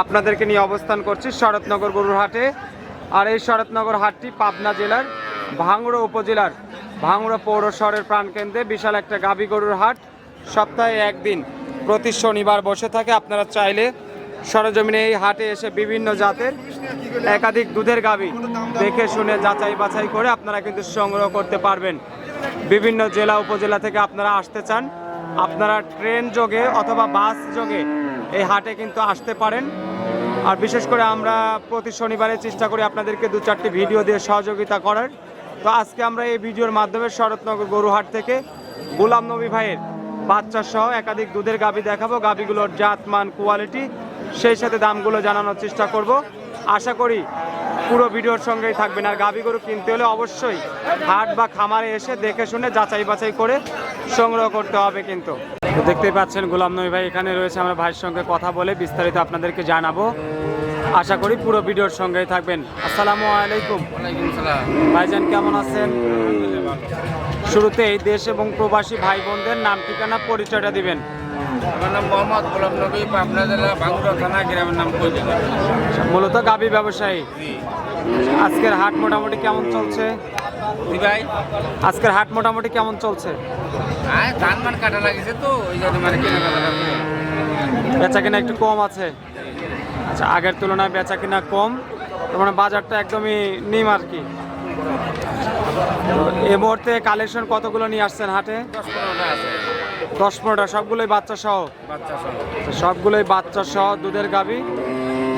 আপনাদেরকে নিয়ে অবস্থান করছি শরৎনগর গরুর হাটে আর এই শরৎনগর হাটটি পাবনা জেলার ভাঙড়া উপজেলার ভাঙড়া পৌর শহরের প্রাণকেন্দ্রে বিশাল একটা গাভী গরুর হাট। সপ্তাহে একদিন প্রতি শনিবার বসে থাকে। আপনারা চাইলে সরজমিনে এই হাটে এসে বিভিন্ন জাতের একাধিক দুধের গাভী দেখে শুনে যাচাই বাছাই করে আপনারা কিন্তু সংগ্রহ করতে পারবেন। বিভিন্ন জেলা উপজেলা থেকে আপনারা আসতে চান। আপনারা ট্রেন যোগে অথবা বাস যোগে এই হাটে কিন্তু আসতে পারেন। আর বিশেষ করে আমরা প্রতি শনিবারে চেষ্টা করি আপনাদেরকে দু চারটি ভিডিও দিয়ে সহযোগিতা করার। তো আজকে আমরা এই ভিডিওর মাধ্যমে শরৎনগর গরুহাট থেকে গোলাম নবী ভাইয়ের বাচ্চা সহ একাধিক দুধের গাভী দেখাবো। গাভীগুলোর জাত, মান কোয়ালিটি সেই সাথে দামগুলো জানানোর চেষ্টা করব। আশা করি পুরো ভিডিওর সঙ্গেই থাকবেন। আর গাভী গরু কিনতে হলে অবশ্যই হাট বা খামারে এসে দেখে শুনে যাচাই বাছাই করে সংগ্রহ করতে হবে কিন্তু। দেখতেই পাচ্ছেন গোলাম নবী ভাই এখানে রয়েছে আমরা ভাইয়ের সঙ্গে কথা বলে বিস্তারিত আপনাদেরকে জানাব। আশা করি পুরো ভিডিওর সঙ্গেই থাকবেন। আসসালামু আলাইকুম। ভাইজান কেমন আছেন? শুরুতে এই দেশ এবং প্রবাসী ভাই বোনদের নাম ঠিকানা পরিচয়টা দিবেন। আমার নাম মোহাম্মদ গোলাম নবী পাবনা জেলা বাঁকুড়া থানা গ্রামের নাম মূলত গাবি ব্যবসায়ী। আজকের হাট মোটামুটি কেমন চলছে? ভাই। আজকের হাট মোটামুটি কেমন চলছে? হ্যাঁ ধান মান কাটা লাগিছে তো ওই জন্য মানে বেচা কিনা একটু কম আছে। আচ্ছা আগের তুলনায় বেচা কিনা কম মানে বাজারটা একদমই নিম আর কি। এই মুহূর্তে কালেকশন কতগুলো নিয়ে আসছেন হাটে? দশ পনেরোটা সবগুলোই বাচ্চা সহ? বাচ্চা সহ। সবগুলোই বাচ্চা সহ দুধের গাবি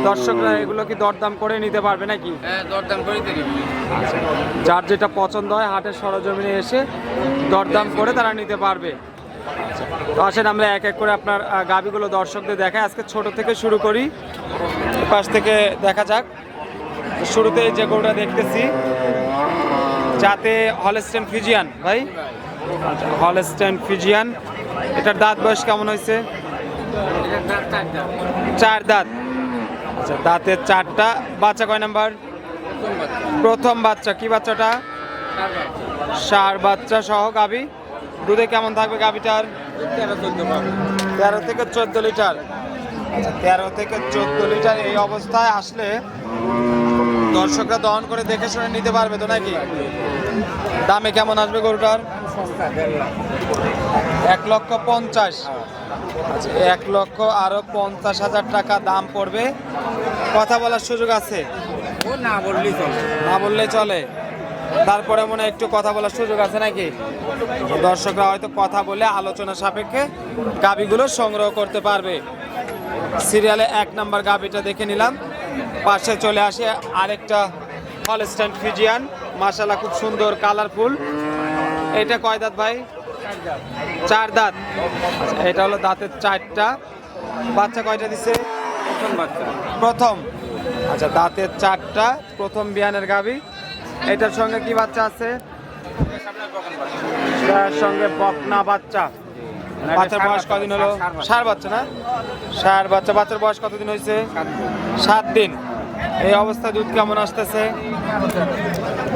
দর্শকরা এগুলো কি দরদাম করে নিতে পারবে নাকি? হ্যাঁ দরদাম করে যার যেটা পছন্দ হয় হাটের সরজমিনে এসে দরদাম করে তারা নিতে পারবে। তো আসেন আমরা এক এক করে আপনার গাবিগুলো দর্শকদের দেখাই। আজকে ছোট থেকে শুরু করি। পাশ থেকে দেখা যাক। শুরুতে যে গরুটা দেখতেছি যাতে হলস্টেন ফিজিয়ান ভাই। Holstein Friesian. এটার দাঁত বয়স কেমন হয়েছে? চার দাঁত। আচ্ছা দাঁতের চারটা, বাচ্চা কয় নাম্বার? প্রথম বাচ্চা, কি বাচ্চাটা? সার বাচ্চা সহ গাবি দুধে কেমন থাকবে গাবিটার তেরো থেকে চোদ্দ লিটার। আচ্ছা তেরো থেকে চোদ্দ লিটার এই অবস্থায় আসলে দর্শকরা দহন করে দেখে শুনে নিতে পারবে তো নাকি? দামে কেমন আসবে গরুটার? এক লক্ষ পঞ্চাশ। আচ্ছা এক লক্ষ আরও পঞ্চাশ হাজার টাকা দাম পড়বে। কথা বলার সুযোগ আছে? ও না বললি চলে। না বললে চলে। তারপরে মনে একটু কথা বলার সুযোগ আছে নাকি? দর্শকরা হয়তো কথা বলে আলোচনা সাপেক্ষে গাবিগুলো সংগ্রহ করতে পারবে। সিরিয়ালে এক নাম্বার গাবিটা দেখে নিলাম। পাশে চলে আসে আরেকটা হলস্টাইন ফিজিয়ান মাশাল্লাহ খুব সুন্দর কালারফুল এটা কয় দাঁত ভাই? চার দাঁত। এটা হলো দাঁতের চারটা। বাচ্চা কয়টা দিছে? প্রথম বাচ্চা। প্রথম। আচ্ছা দাঁতের চারটা প্রথম বিয়ানের গাবি। এটার সঙ্গে কি বাচ্চা আছে? তার সঙ্গে বকনা বাচ্চা। বাচ্চার বয়স কদিন হলো? সার বাচ্চা। না? সার বাচ্চা। বাচ্চার বয়স কতদিন হয়েছে? সাত দিন। এই অবস্থায় দুধ কেমন আসতেছে?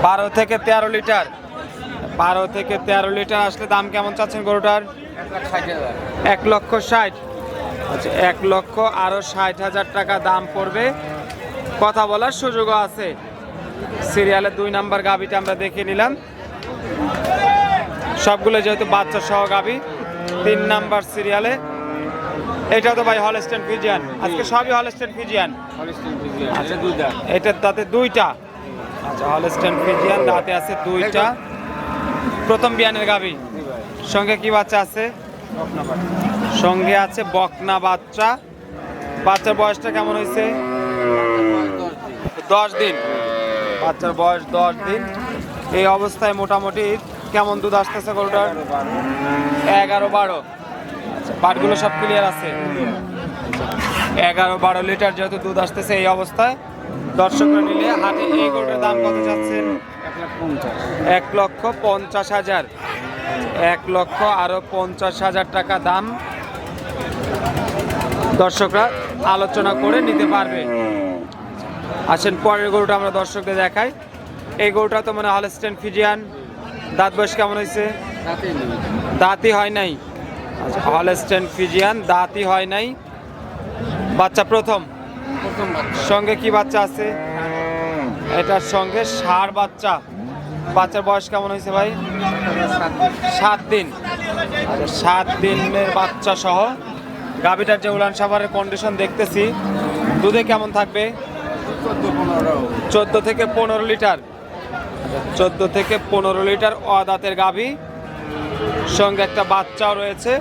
বারো থেকে তেরো লিটার। বারো থেকে তেরো লিটার আসলে দাম কেমন চাচ্ছেন গরুটার? এক লক্ষ ষাট। আচ্ছা এক লক্ষ আরও ষাট হাজার টাকা দাম পড়বে। কথা বলার সুযোগও আছে। সিরিয়ালের দুই নাম্বার গাবিটা আমরা দেখে নিলাম। সবগুলো যেহেতু বাচ্চা সহ গাবি তিন নাম্বার সিরিয়ালে। এটা তো ভাই হলস্টেন ফিজিয়ান আজকে সবই হলস্টেন ফিজিয়ান আচ্ছা দুধা এটার দাঁতে দুইটা। আচ্ছা হলস্টেন ফিজিয়ান দাঁতে আছে দুইটা। প্রথম বিয়ানের গাবি সঙ্গে কি বাচ্চা আছে? সঙ্গে আছে বকনা বাচ্চা। বাচ্চার বয়সটা কেমন হয়েছে? দশ দিন। বাচ্চার বয়স দশ দিন। এই অবস্থায় মোটামুটি কেমন দুধ আসতেছে গরুটার? এগারো বারো। আচ্ছা পাটগুলো সব ক্লিয়ার আছে? এগারো বারো লিটার যেহেতু দুধ আসতেছে এই অবস্থায়, দর্শকরা নিলে হাটে এই গরুটার দাম কত চাচ্ছেন? এক লক্ষ পঞ্চাশ হাজার। এক লক্ষ আরও পঞ্চাশ হাজার টাকা দাম। দর্শকরা আলোচনা করে নিতে পারবে। আসেন পরের গরুটা আমরা দর্শকদের দেখাই। এই গরুটা তো মানে হলস্টেন ফিজিয়ান দাঁত বয়স কেমন হয়েছে? দাঁতই হয় নাই। আচ্ছা হলস্টেন ফিজিয়ান দাঁতই হয় নাই। বাচ্চা প্রথম? প্রথম সঙ্গে কি বাচ্চা আছে? এটার সঙ্গে ষাঁড় বাচ্চা। বাচ্চার বয়স কেমন হয়েছে ভাই? সাত দিন। আচ্ছা সাত দিনের বাচ্চা সহ গাভিটার যে উড়ান সাভারের কন্ডিশন দেখতেছি, দুধে কেমন থাকবে? চোদ্দ থেকে পনেরো লিটার। চোদ্দ থেকে পনেরো লিটার অদাতের গাভি। সঙ্গে একটা বাচ্চাও রয়েছে।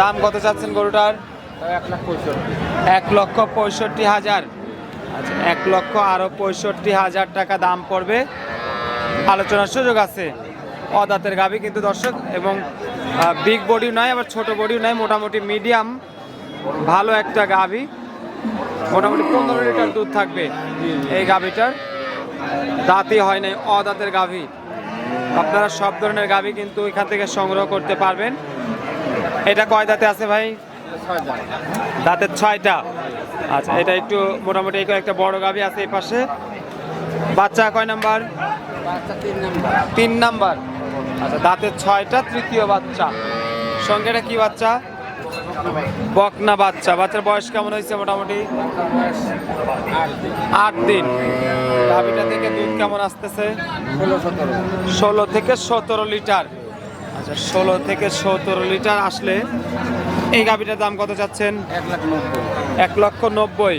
দাম কত চাচ্ছেন গরুটার? এক লক্ষ পঁয়ষট্টি হাজার। আচ্ছা এক লক্ষ আরও পঁয়ষট্টি হাজার টাকা দাম পড়বে। আলোচনার সুযোগ আছে। অদাতের গাভি কিন্তু দর্শক এবং বিগ বডিও নয় আবার ছোট বডিও নয় মোটামুটি মিডিয়াম ভালো একটা গাভি। মোটামুটি পনেরো লিটার দুধ থাকবে এই গাভিটার। দাঁতই হয় নাই, অদাঁতের গাভি। আপনারা সব ধরনের গাভি কিন্তু এখান থেকে সংগ্রহ করতে পারবেন। এটা কয় দাঁতে আছে ভাই? দাঁতের ছয়টা। আচ্ছা এটা একটু মোটামুটি একটা বড় গাভি আছে এই পাশে। বাচ্চা কয় নাম্বার? তিন নাম্বার। আচ্ছা দাঁতের ছয়টা, তৃতীয় বাচ্চা। সঙ্গে এটা কি বাচ্চা? বকনা বাচ্চা। বাচ্চার বয়স কেমন হয়েছে মোটামুটি? আট দিন। গাভিটা থেকে দুধ কেমন আসতেছে? ষোলো থেকে সতেরো লিটার। আচ্ছা ষোলো থেকে সতেরো লিটার আসলে এই গাভিটার দাম কত চাচ্ছেন? এক লক্ষ নব্বই।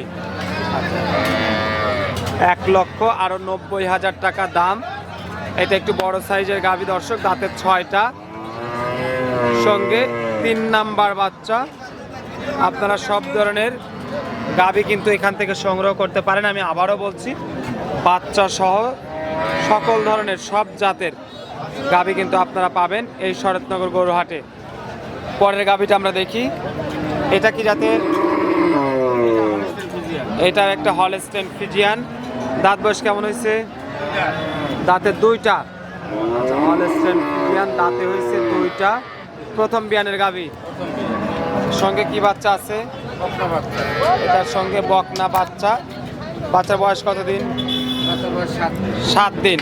এক লক্ষ আরও নব্বই হাজার টাকা দাম। এটা একটু বড় সাইজের গাভী দর্শক, দাঁতের ছয়টা। সঙ্গে তিন নাম্বার বাচ্চা। আপনারা সব ধরনের গাভী কিন্তু এখান থেকে সংগ্রহ করতে পারেন, আমি আবারও বলছি। বাচ্চা সহ সকল ধরনের সব জাতের গাভী কিন্তু আপনারা পাবেন এই শরৎনগর গরুহাটে। পরের গাভীটা আমরা দেখি। এটা কি জাতের? এটা একটা হলস্টেন ফিজিয়ান। দাঁত বয়স কেমন হয়েছে? দাঁতের দুইটা। ফিজিয়ান দাঁতে হয়েছে দুইটা। প্রথম বিয়ানের গাভী সঙ্গে কি বাচ্চা আছে? এটার সঙ্গে বকনা বাচ্চা। বাচ্চার বয়স কত দিন সাত দিন।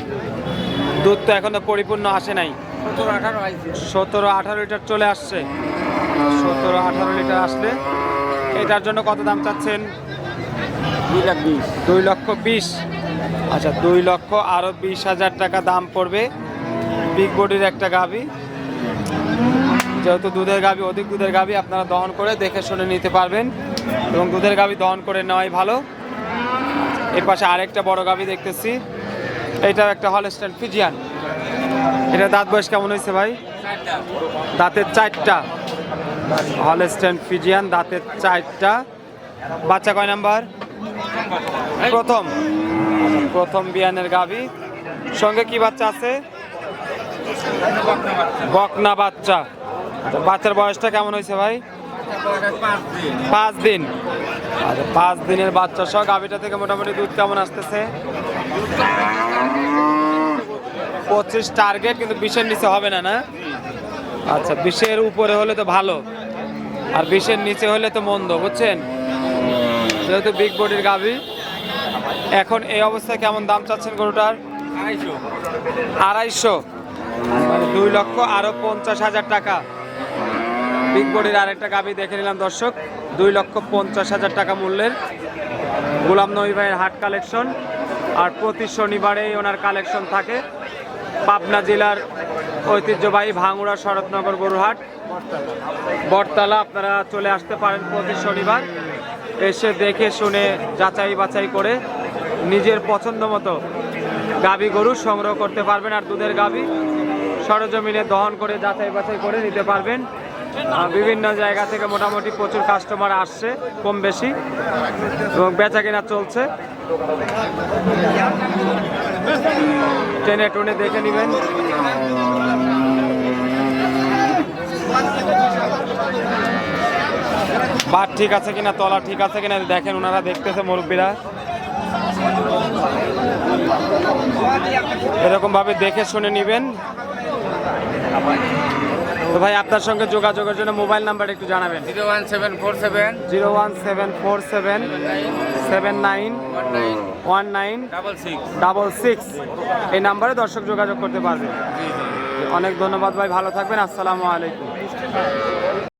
দুধ তো এখনও পরিপূর্ণ আসে নাই। সতেরো আঠারো সতেরো আঠারো লিটার চলে আসছে। সতেরো আঠারো লিটার আসলে। এটার জন্য কত দাম চাচ্ছেন? দুই লাখ বিশ। দুই লক্ষ বিশ। আচ্ছা দুই লক্ষ আরও বিশ হাজার টাকা দাম পড়বে বিগ বডির একটা গাভি। যেহেতু দুধের গাভি, অধিক দুধের গাভি আপনারা দহন করে দেখে শুনে নিতে পারবেন। এবং দুধের গাভি দহন করে নেওয়াই ভালো। এর পাশে আরেকটা বড় গাভি দেখতেছি। এটাও একটা হলস্টেন ফিজিয়ান এটা দাঁত বয়স কেমন হয়েছে ভাই? দাঁতের চারটা। হলস্টেন ফিজিয়ান দাঁতের চারটা। বাচ্চা কয় নাম্বার? প্রথম। প্রথম বিয়ানের গাভি সঙ্গে কি বাচ্চা আছে? বকনা বাচ্চা। বাচ্চার বয়সটা কেমন হয়েছে ভাই? পাঁচ দিন। পাঁচ দিন আচ্ছা পাঁচ দিনের বাচ্চা সহ গাভিটা থেকে মোটামুটি দুধ কেমন আসতেছে? পঁচিশ টার্গেট, কিন্তু বিশের নিচে হবে না না? আচ্ছা বিশের উপরে হলে তো ভালো। আর বিশের নিচে হলে তো মন্দ, বুঝছেন? যেহেতু বিগ বডির গাভি এখন এই অবস্থায় কেমন দাম চাচ্ছেন গরুটার? আড়াইশো। মানে দুই লক্ষ আরও পঞ্চাশ হাজার টাকা। বিগ বডির আরেকটা গাভি দেখে নিলাম দর্শক। দুই লক্ষ পঞ্চাশ হাজার টাকা মূল্যের গোলাম নবী ভাইয়ের হাট কালেকশন। আর প্রতি শনিবারেই ওনার কালেকশন থাকে। পাবনা জেলার ঐতিহ্যবাহী ভাঙুড়া শরৎনগর গরুহাট। বটতলা, আপনারা চলে আসতে পারেন প্রতি শনিবার। এসে দেখে শুনে যাচাই বাছাই করে নিজের পছন্দ মতো গাভী গরু সংগ্রহ করতে পারবেন আর দুধের গাভী সরজমিনে দহন করে যাচাই বাছাই করে নিতে পারবেন। বিভিন্ন জায়গা থেকে মোটামুটি প্রচুর কাস্টমার আসছে, কম বেশি, এবং বেচা কেনা চলছে। টেনে টুনে দেখে নেবেন। বাট ঠিক আছে কিনা, তলা ঠিক আছে কিনা দেখেন, ওনারা দেখতেছে মুরব্বীরা। এরকম ভাবে দেখে শুনে নেবেন। তো ভাই আপনার সঙ্গে যোগাযোগের জন্য মোবাইল নাম্বার একটু জানাবেন। Zero one seven four seven. Zero one seven four seven seven nine one nine double six. Double six এই নাম্বারে দর্শক যোগাযোগ করতে পারবে। অনেক ধন্যবাদ ভাই ভালো থাকবেন আসসালামু আলাইকুম।